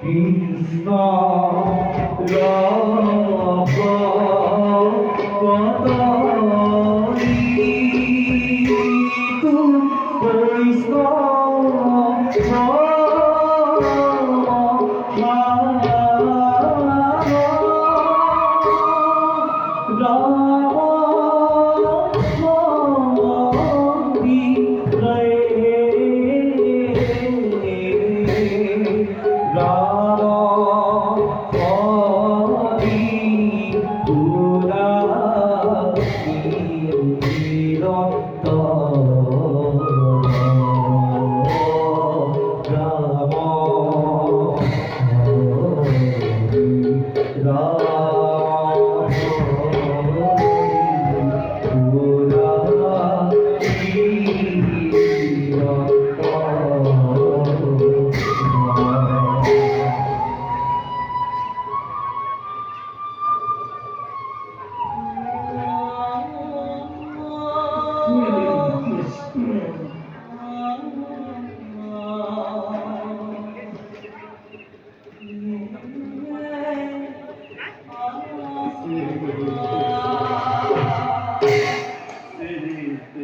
কৃষ্ণ রাম শ্রী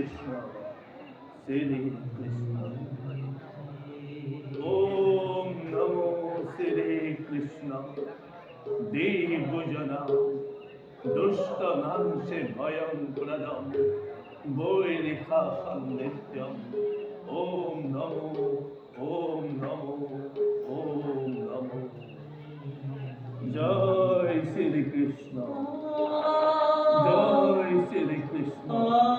কৃষ্ণ, শ্রী কৃষ্ণ। ওম নমো শ্রী কৃষ্ণ। দেবজনা দুষ্ট মাংসে ভয়ং প্রদম বই লেখা নিত্যম ওম নমো ওম নমো ওম নমো। জয় শ্রী কৃষ্ণ। জয় শ্রী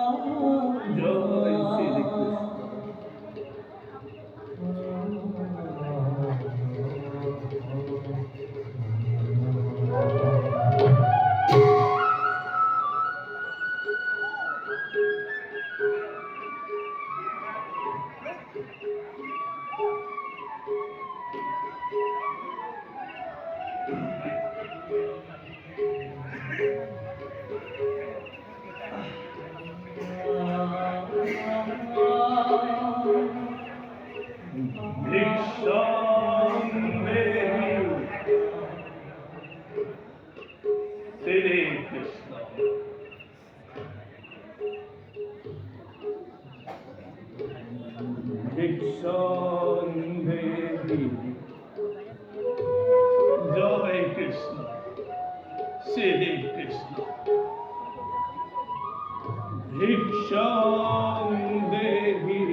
দেহি জয় কৃষ্ণ শ্রী কৃষ্ণ ভিক্ষাং দেহি